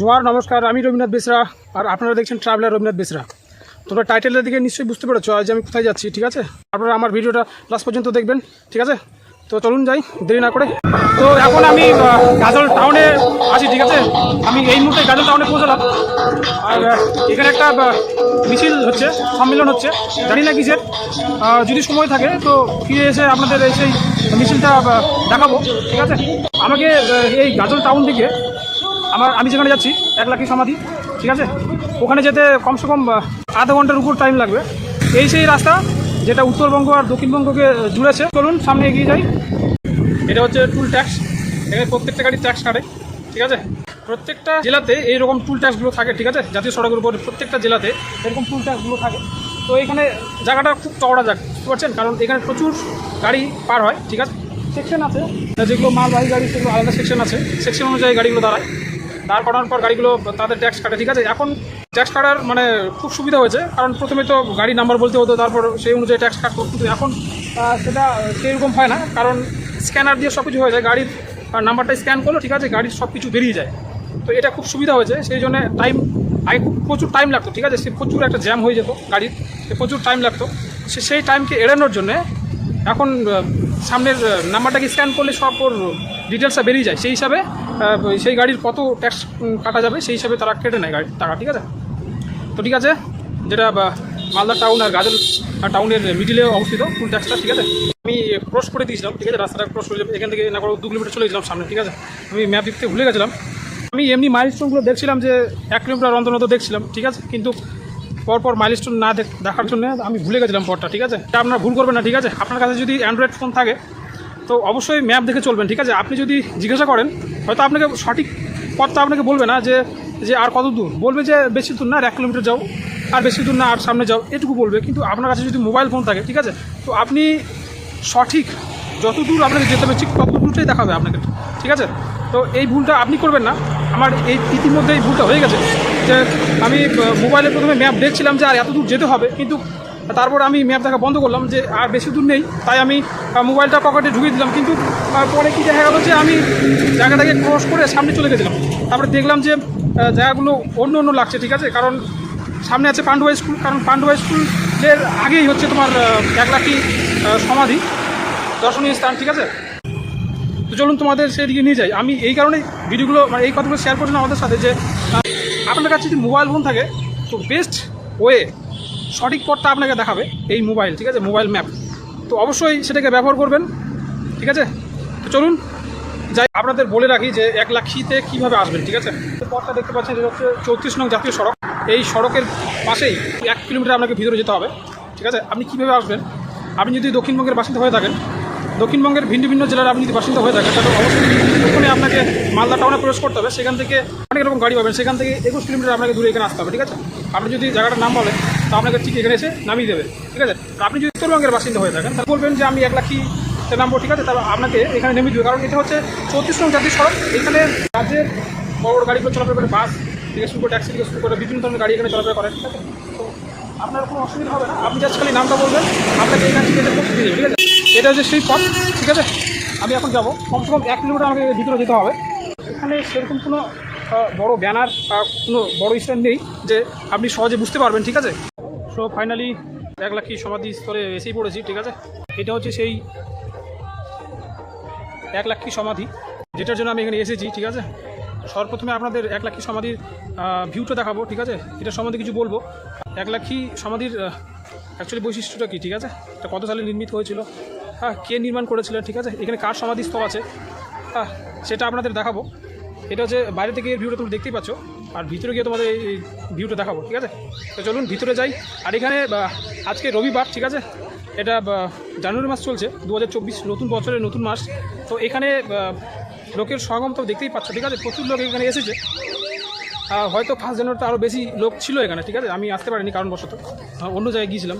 জোয়ার, নমস্কার, আমি রবীন্দ্রনাথ বেসরা আর আপনারা দেখছেন ট্রাভেলার রবীন্দ্রনাথ বেসরা। তোমরা টাইটেলের দিকে নিশ্চয়ই বুঝতে পেরেছ আজ আমি কোথায় যাচ্ছি, ঠিক আছে? আপনারা আমার ভিডিওটা লাস্ট পর্যন্ত দেখবেন, ঠিক আছে? তো চলুন যাই, দেরি না করে। তো এখন আমি গাজল টাউনে আছি, ঠিক আছে? আমি এই মুহূর্তে গাজল টাউনে পৌঁছলাম। আর এখানে একটা মিছিল হচ্ছে, সম্মেলন হচ্ছে, জানি না কিসের। যদি সময় থাকে, তো ফিরে এসে আপনাদের এই সেই মিছিলটা দেখাবো, ঠিক আছে? আমাকে এই গাজল টাউন থেকে আমার, আমি যেখানে যাচ্ছি, এক লাখি সমাধি, ঠিক আছে? ওখানে যেতে কমসে কম আধা ঘণ্টার উপর টাইম লাগবে। এই সেই রাস্তা যেটা উত্তরবঙ্গ আর দক্ষিণবঙ্গকে জুড়েছে। চলুন, সামনে এগিয়ে যাই। এটা হচ্ছে টুল ট্যাক্স এখানে প্রত্যেকটা গাড়ি ট্যাক্স কাটে, ঠিক আছে? প্রত্যেকটা জেলাতে এইরকম টুল ট্যাক্সগুলো থাকে, ঠিক আছে? জাতীয় সড়কের উপর প্রত্যেকটা জেলাতে এরকম টুল ট্যাক্সগুলো থাকে। তো এখানে জায়গাটা খুব চওড়া জায়গা, বুঝতে পারছেন? কারণ এখানে প্রচুর গাড়ি পার হয়, ঠিক আছে? সেকশন আছে। যেগুলো মালবাহী গাড়ি, সেগুলো আলাদা সেকশন আছে। সেকশন অনুযায়ী গাড়িগুলো দাঁড়ায়। দাঁড় করানোর পর গাড়িগুলো তাদের ট্যাক্স কাটে, ঠিক আছে? এখন ট্যাক্স কাটার মানে খুব সুবিধা হয়েছে, কারণ প্রথমে তো গাড়ি নাম্বার বলতে হতো, তারপর সেই অনুযায়ী ট্যাক্স কাটতো, কিন্তু এখন সেটা সেরকম হয় না, কারণ স্ক্যানার দিয়ে সব কিছু হয়ে যায়, গাড়ির নাম্বারটা স্ক্যান করল, ঠিক আছে? গাড়ির সব কিছু বেরিয়ে যায়। তো এটা খুব সুবিধা হয়েছে, সেই জন্য টাইম আগে প্রচুর টাইম লাগতো, ঠিক আছে? সে প্রচুর একটা জ্যাম হয়ে যেত গাড়ির প্রচুর টাইম লাগতো। সে সেই টাইমকে এড়ানোর জন্যে এখন সামনের নাম্বারটাকে স্ক্যান করলে সব ওর ডিটেলসটা বেরিয়ে যায়, সেই হিসাবে সেই গাড়ির কত ট্যাক্স কাটা যাবে? সেই হিসাবে তারা কেটে নেয় গাড়ির টাকা, ঠিক আছে? তো ঠিক আছে, যেটা মালদা টাউন আর গাজল টাউনের মিডিলে অবস্থিত ফুল ট্যাক্সটা ঠিক আছে? আমি ক্রস করে দিয়েছিলাম, ঠিক আছে? রাস্তাটা ক্রস করে এখান থেকে না করে দু কিলোমিটার চলে গেছিলাম সামনে, ঠিক আছে? আমি ম্যাপ দেখতে ভুলে গেছিলাম। আমি এমনি মাইলস্টোনগুলো দেখছিলাম যে, এক কিলোমিটার অন্তর অন্তর দেখছিলাম, ঠিক আছে? কিন্তু পরপর মাইলস্টোন না দেখার জন্য আমি ভুলে গেছিলাম পরটা ঠিক আছে? এটা আপনারা ভুল করবেন না, ঠিক আছে? আপনার কাছে যদি অ্যান্ড্রয়েড ফোন থাকে, তো অবশ্যই ম্যাপ দেখে চলবেন, ঠিক আছে? আপনি যদি জিজ্ঞাসা করেন হয়তো আপনাকে সঠিক পথটা আপনাকে বলবে না যে যে আর কত দূর? বলবে যে বেশি দূর না, আর এক কিলোমিটার যাও, আর বেশি দূর না, আর সামনে যাও, এটুকু বলবে। কিন্তু আপনার কাছে যদি মোবাইল ফোন থাকে, ঠিক আছে? তো আপনি সঠিক, যত দূর আপনাকে যেতে হবে, ঠিক তত দূরটাই দেখাবে আপনাকে, ঠিক আছে? তো এই ভুলটা আপনি করবেন না। আমার এই ইতিমধ্যে এই ভুলটা হয়ে গেছে যে, আমি মোবাইলে প্রথমে ম্যাপ দেখছিলাম যে আর এত দূর যেতে হবে, কিন্তু তারপর আমি ম্যাপ দেখা বন্ধ করলাম যে আর বেশি দূর নেই তাই আমি মোবাইলটা পকেটে ঢুকিয়ে দিলাম। কিন্তু পরে কি দেখা গেলো যে আমি জায়গাটাকে ক্রস করে সামনে চলে গেছিলাম। তারপরে দেখলাম যে জায়গাগুলো অন্য অন্য লাগছে ঠিক আছে? কারণ সামনে আছে পাণ্ডুয়া স্কুল কারণ পাণ্ডুয়া স্কুলের আগেই হচ্ছে তোমার আহ, এক লাখি আহ, সমাধি দর্শনীয় স্থান ঠিক আছে? তো চলুন তোমাদের সেদিকে নিয়ে যাই। আমি এই কারণে ভিডিওগুলো মানে এই কথাগুলো শেয়ার করছিলাম আমাদের সাথে যে আপনার কাছে যদি মোবাইল ফোন থাকে তো বেস্ট ওয়ে সঠিক পথটা আপনাকে দেখাবে এই মোবাইল, ঠিক আছে? Mobile map. তো অবশ্যই সেটাকে ব্যবহার করবেন, ঠিক আছে? তো চলুন, যাই, আপনাদের বলে রাখি যে এক লাখিতে কীভাবে আসবেন, ঠিক আছে? পথটা দেখতে পাচ্ছেন, এটা হচ্ছে চৌত্রিশ নং জাতীয় সড়ক। এই সড়কের পাশেই এক কিলোমিটার আপনাকে ভিতরে যেতে হবে, ঠিক আছে? আপনি কীভাবে আসবেন? আপনি যদি দক্ষিণবঙ্গের বাসিন্দা হয়ে থাকেন, দক্ষিণবঙ্গের ভিন্ন ভিন্ন জেলার আপনি যদি বাসিন্দা হয়ে থাকেন, তাহলে অবশ্যই ওখানে আপনাকে মালদা টাউনে প্রবেশ করতে হবে। সেখান থেকে অনেক রকম গাড়ি পাবেন, সেখান থেকে একুশ কিলোমিটার আপনাকে দূরে এখানে আসতে হবে, ঠিক আছে? আপনি যদি জায়গাটার নাম বলেন তো আপনাকে ঠিক এখানে এসে নামিয়ে দেবে, ঠিক আছে? আপনি যদি উত্তরবঙ্গের বাসিন্দা হয়ে থাকেন, তাহলে বলবেন যে আমি এক লাখি নামবো ঠিক আছে? তাহলে আপনাকে এখানে নেমে দেবে। কারণ এটা হচ্ছে চৌত্রিশ নং জাতীয় সড়ক। এখানে রাজ্যের বড় বড় গাড়িগুলো চলাফেরা করে, বাস থেকে শুরু করে, ট্যাক্সি থেকে শুরু করে, বিভিন্ন ধরনের গাড়ি এখানে চলাফেরা করে, ঠিক আছে? তো আপনার কোনো অসুবিধা হবে না। আপনি জাস্ট খালি নামটা বলবেন, আপনাকে এখান যেতে পৌঁছে দিয়ে ঠিক আছে? এটা হচ্ছে সেই পথ, ঠিক আছে? আমি এখন যাব। কমসে কম এক কিলোমিটার আমাকে ভিতরে যেতে হবে। এখানে সেরকম কোনো বড় ব্যানার বা কোনো বড় স্ট্যান্ড নেই যে আপনি সহজে বুঝতে পারবেন, ঠিক আছে? সো ফাইনালি এক লাখি সমাধি স্তরে এসেই পড়েছি, ঠিক আছে? এটা হচ্ছে সেই এক লাখি সমাধি, যেটার জন্য আমি এখানে এসেছি, ঠিক আছে? সর্বপ্রথমে আপনাদের এক লাখি সমাধির ভিউটা দেখাবো, ঠিক আছে? এটা সম্বন্ধে কিছু বলব। এক লাখি সমাধির অ্যাকচুয়ালি বৈশিষ্ট্যটা কী, ঠিক আছে? এটা কত সালে নির্মিত হয়েছিল? হ্যাঁ কে নির্মাণ করেছিলেন ঠিক আছে? এখানে কার সমাধিস্থল আছে? হ্যাঁ সেটা আপনাদের দেখাবো। এটা হচ্ছে বাইরে থেকে এর ভিউটা তুমি দেখতেই পাচ্ছ। আর ভিতরে গিয়ে তোমাদের এই ভিউটা দেখাবো, ঠিক আছে? তো চলুন ভিতরে যাই। আর এখানে আজকে রবিবার, ঠিক আছে? এটা জানুয়ারি মাস চলছে দু হাজার চব্বিশ, নতুন বছরের নতুন মাস। তো এখানে লোকের সমাগম তো দেখতেই পাচ্ছ, ঠিক আছে? প্রচুর লোক এখানে এসেছে। হয়তো ফার্স্ট জানুয়ারিতে আরও বেশি লোক ছিল এখানে, ঠিক আছে? আমি আসতে পারিনি কারণবশত। অন্য জায়গায় গিয়েছিলাম।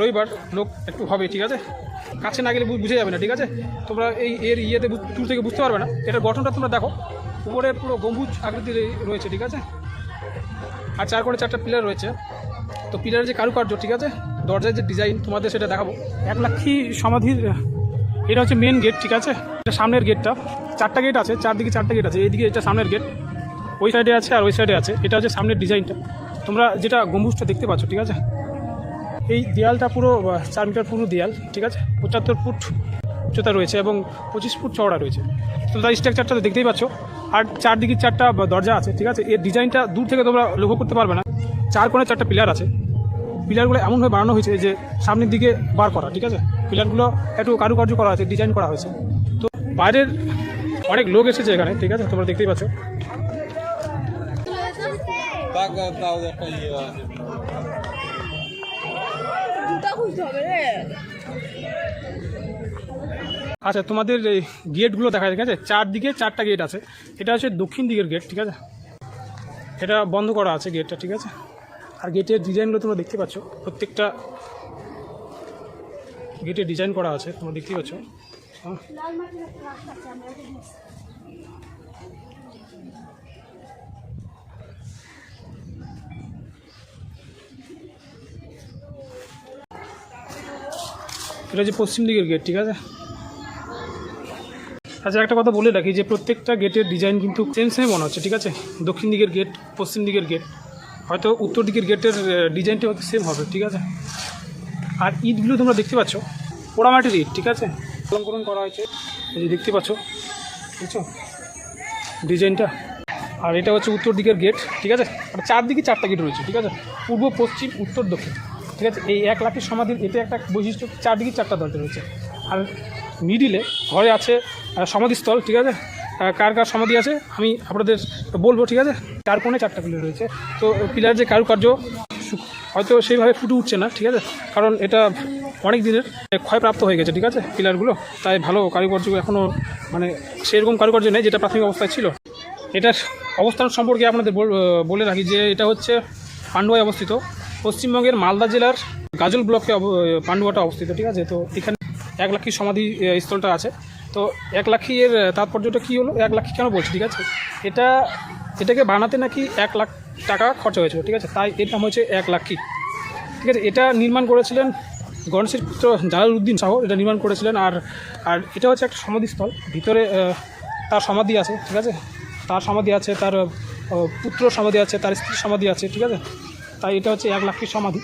রবিবার লোক একটু হবে, ঠিক আছে? কাছে না গেলে বুঝে যাবে না, ঠিক আছে? তোমরা এই, এর ইয়েতে দূর থেকে বুঝতে পারবে না। এটার গঠনটা তোমরা দেখো। উপরে পুরো গম্বুজ আকৃতির রয়েছে, ঠিক আছে? আর চার করে চারটা পিলার রয়েছে। তো পিলারের যে কারুকার্য, ঠিক আছে? দরজার যে ডিজাইন তোমাদের সেটা দেখাবো। এক লাখি সমাধির, এটা হচ্ছে মেন গেট ঠিক আছে? এটা সামনের গেটটা চারটা গেট আছে, চারদিকে চারটা গেট আছে। এইদিকে এটা সামনের গেট ওই সাইডে আছে আর ওই সাইডে আছে। এটা হচ্ছে সামনের ডিজাইনটা তোমরা যেটা গম্বুজটা দেখতে পাচ্ছ, ঠিক আছে? এই দেয়ালটা পুরো চার মিটার পুরো দেয়াল, ঠিক আছে? পঁচাত্তর ফুট উচ্চতা রয়েছে এবং পঁচিশ ফুট চওড়া রয়েছে। তো তার স্ট্রাকচারটা তো দেখতেই পাচ্ছ। আর চারদিকে চারটা দরজা আছে, ঠিক আছে? এর ডিজাইনটা দূর থেকে তোমরা লক্ষ্য করতে পারবে না। চার কোণে চারটা পিলার আছে। পিলারগুলো এমনভাবে বানানো হয়েছে যে সামনের দিকে বার করা, ঠিক আছে? পিলারগুলো একটু কারুকার্য করা আছে ডিজাইন করা হয়েছে। তো বাইরের অনেক লোক এসেছে এখানে, ঠিক আছে? তোমরা দেখতেই পাচ্ছ। আচ্ছা তোমাদের এই গেটগুলো দেখা যায়, ঠিক আছে? চারদিকে চারটা গেট আছে। এটা হচ্ছে দক্ষিণ দিকের গেট, ঠিক আছে? এটা বন্ধ করা আছে গেটটা, ঠিক আছে? আর গেটের ডিজাইনগুলো তোমরা দেখতে পাচ্ছ। প্রত্যেকটা গেটে ডিজাইন করা আছে, তোমরা দেখতে পাচ্ছ। হ্যাঁ। এটা হচ্ছে পশ্চিম দিকের গেট, ঠিক আছে? আচ্ছা একটা কথা বলে রাখি যে প্রত্যেকটা গেটের ডিজাইন কিন্তু সেম সেম মনে হচ্ছে, ঠিক আছে? দক্ষিণ দিকের গেট পশ্চিম দিকের গেট হয়তো উত্তর দিকের গেটের ডিজাইনটা হয়তো সেম হবে, ঠিক আছে? আর ইটগুলো তোমরা দেখতে পাচ্ছ? পোড়ামাটির ইট, ঠিক আছে? অলঙ্করণ করা হয়েছে। এই যে দেখতে পাচ্ছ? বুঝছ ডিজাইনটা আর এটা হচ্ছে উত্তর দিকের গেট ঠিক আছে? আর চারদিকে চারটা গেট রয়েছে, ঠিক আছে? পূর্ব, পশ্চিম, উত্তর, দক্ষিণ, ঠিক আছে? এই এক লাখের সমাধির এটা একটা বৈশিষ্ট্য, চারদিকে চারটা দরজা রয়েছে। আর মিডিলে ঘরে আছে সমাধিস্থল, ঠিক আছে? কার কার সমাধি আছে, আমি আপনাদের বলব, ঠিক আছে? চার কোণে চারটা পিলার রয়েছে। তো পিলার যে কারুকার্য হয়তো সেইভাবে ফুটে উঠছে না, ঠিক আছে? কারণ এটা অনেক দিনের ক্ষয়প্রাপ্ত হয়ে গেছে, ঠিক আছে, পিলারগুলো। তাই ভালো কারুকার্য এখনও মানে সেরকম কারুকার্য নেই যেটা প্রাথমিক অবস্থায় ছিল। এটার অবস্থান সম্পর্কে আপনাদের বল- রাখি যে এটা হচ্ছে পান্ডুয়ায় অবস্থিত। পশ্চিমবঙ্গের মালদা জেলার গাজল ব্লকে পান্ডুয়াটা অবস্থিত, ঠিক আছে? তো এখানে এক লাখি সমাধি স্থলটা আছে। তো এক লাখি এর তাৎপর্যটা কী হলো? এক লাখি কেন বলছি, ঠিক আছে? এটা, এটাকে বানাতে নাকি এক লাখ টাকা খরচা হয়েছিল, ঠিক আছে? তাই এর নাম হয়েছে এক লাখি ঠিক আছে, এটা নির্মাণ করেছিলেন গণেশের পুত্র জালালউদ্দিন শাহ এটা নির্মাণ করেছিলেন আর আর এটা হচ্ছে একটা সমাধিস্থল ভিতরে তার সমাধি আছে, ঠিক আছে? তার সমাধি আছে, তার পুত্র সমাধি আছে, তার স্ত্রীর সমাধি আছে, ঠিক আছে? তাই এটা হচ্ছে এক লাখের সমাধি।